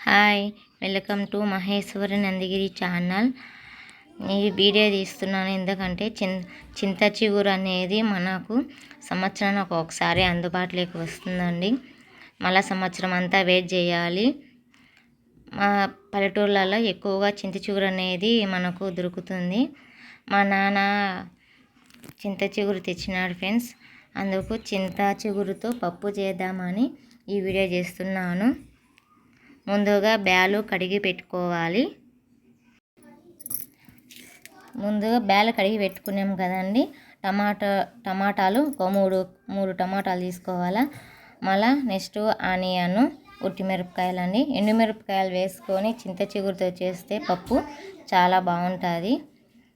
Hi welcome to Maheshwari Nandigiri channel. ఈ video తీస్తున్నాను ఎందుకంటే చిన్ చింత చిగురు అనేది మనకు సంవత్సరానికి ఒకసారి అందుబాటులోకి వస్తుందండి. మళ్ళా సంవత్సరం అంతా వెయిట్ చేయాలి. మా పల్లెటూర్లలో ఎక్కువగా చింత చిగురు అనేది మనకు దొరుకుతుంది. మా నాన్న చింత చిగురు తెచ్చినాడు ఫ్రెండ్స్ అందుకు చింత చిగురుతో పప్పు చేద్దామని ఈ వీడియో చేస్తున్నాను. ముందుగా బ్యాలు కడిగి పెట్టుకోవాలి. ముందుగా బ్యాలు కడిగి పెట్టుకున్నాం కదండి. టమాటా టమాటాలు ఒక మూడు మూడు టమాటాలు తీసుకోవాలా. మళ్ళా నెక్స్ట్ ఆనియన్ ఉట్టిమిరపకాయలు అండి ఎండుమిరపకాయలు వేసుకొని చింత చిగురుతో చేస్తే పప్పు చాలా బాగుంటుంది.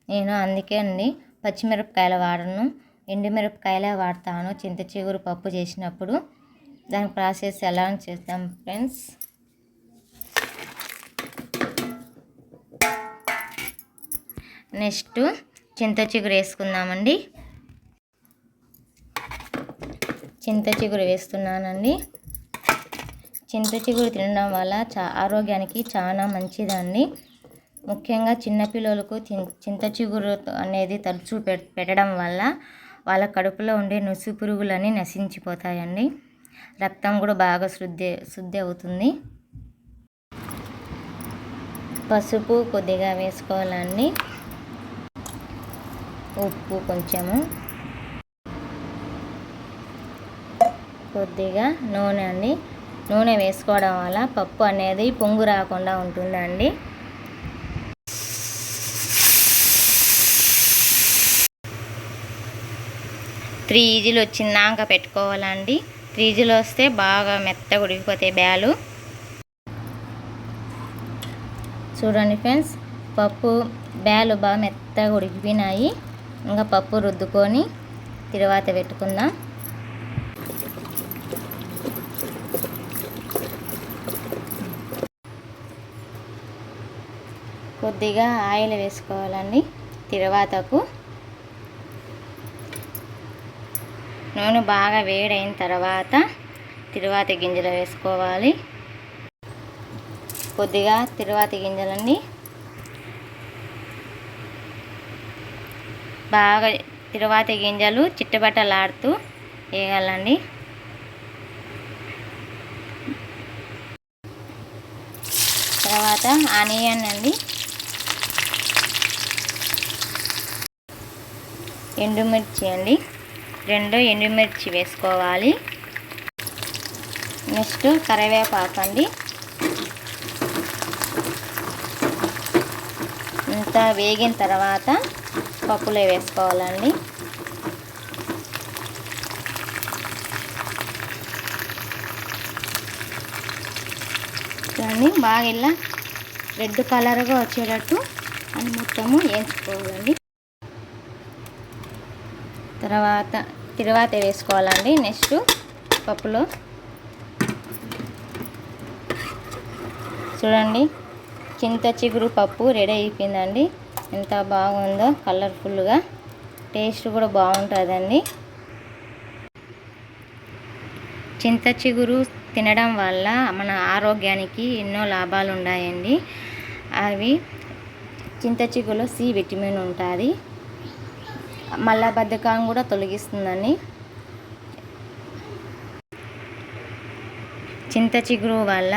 నేను అందుకే అండి పచ్చిమిరపకాయలు వాడను. ఎండుమిరపకాయలే వాడతాను. చింత చిగురు పప్పు చేసినప్పుడు. దాని ప్రాసెస్ ఎలా చేస్తాం ఫ్రెండ్స్? నెక్స్ట్ చింత చిగురు వేసుకుందామండి. చింత చిగురు వేస్తున్నానండి. చింత చిగురు తినడం వల్ల చా ఆరోగ్యానికి చాలా మంచిదండి. ముఖ్యంగా చిన్నపిల్లలకు చింత చిగురు అనేది తరచూ పెట్టడం వల్ల వాళ్ళ కడుపులో ఉండే నుసి పురుగులన్నీ నశించిపోతాయండి. రక్తం కూడా బాగా శుద్ధి శుద్ధి అవుతుంది. పసుపు కొద్దిగా వేసుకోవాలండి. ఉప్పు కొంచెము. కొద్దిగా నూనె అండి. నూనె వేసుకోవడం వల్ల పప్పు అనేది పొంగు రాకుండా ఉంటుందండి. త్రీ ఈజీలు వచ్చిందాక పెట్టుకోవాలండి. త్రీ ఈజీలు వస్తే బాగా మెత్తగా ఉడికిపోతాయి బ్యాలు. చూడండి ఫ్రెండ్స్ పప్పు బ్యాలు బాగా మెత్తగా ఉడికిపోయినాయి. ఇంకా పప్పు రుద్దుకొని తిరువాత పెట్టుకుందాం. కొద్దిగా ఆయిల్ వేసుకోవాలండి తిరువాతకు. నూనె బాగా వేడైన తర్వాత తిరువాత గింజలు వేసుకోవాలి. కొద్దిగా తిరువాత గింజలన్నీ బాగా తిరువాత గింజలు చిట్టబట్టలాడుతూ వేయాలండి. తర్వాత ఆనియన్ అండి ఎండుమిర్చి అండి. రెండు ఎండుమిర్చి వేసుకోవాలి. నెక్స్ట్ కరివేపాకు అండి. ఇంత వేగిన తర్వాత పప్పులో వేసుకోవాలండి. చూడండి బాగా ఇలా రెడ్ కలర్గా వచ్చేటట్టు అని మొత్తము వేసుకోవాలండి. తర్వాత తర్వాత వేసుకోవాలండి నెక్స్ట్ పప్పులో. చూడండి చింత చిగురు పప్పు రెడీ అయిపోయిందండి. ఎంత బాగుందో కలర్ఫుల్గా. టేస్ట్ కూడా బాగుంటుందండి. చింత చిగురు తినడం వల్ల మన ఆరోగ్యానికి ఎన్నో లాభాలు ఉన్నాయండి అవి చింత చిగురులో సి విటమిన్ ఉంటుంది. మల్లబద్ధకాన్ని కూడా తొలగిస్తుందని చింత చిగురు వల్ల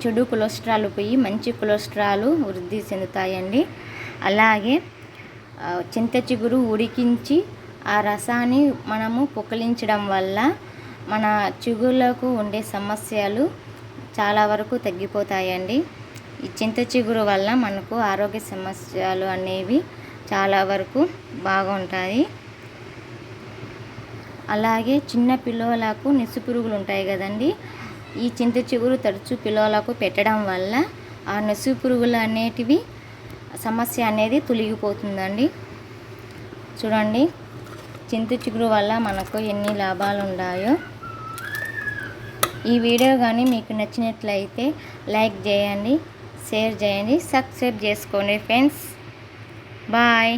చెడు కొలెస్ట్రాల్ పోయి మంచి కొలెస్ట్రాల్ వృద్ధి చెందుతాయండి. అలాగే చింత చిగురు ఉడికించి ఆ రసాన్ని మనము పుకలించడం వల్ల మన చిగురులకు ఉండే సమస్యలు చాలా వరకు తగ్గిపోతాయండి. ఈ చింత చిగురు వల్ల మనకు ఆరోగ్య సమస్యలు అనేవి చాలా వరకు బాగుంటాయి. అలాగే చిన్న పిల్లలకు పురుగులు ఉంటాయి కదండి. ఈ చింత చిగురు తరచు పిల్లలకు పెట్టడం వల్ల ఆ నొసు పురుగులు అనేటివి సమస్య అనేది తొలగిపోతుందండి. చూడండి చింత చిగురు వల్ల మనకు ఎన్ని లాభాలు ఉన్నాయో ఈ వీడియో కానీ మీకు నచ్చినట్లయితే లైక్ చేయండి షేర్ చేయండి సబ్స్క్రైబ్ చేసుకోండి ఫ్రెండ్స్. బాయ్.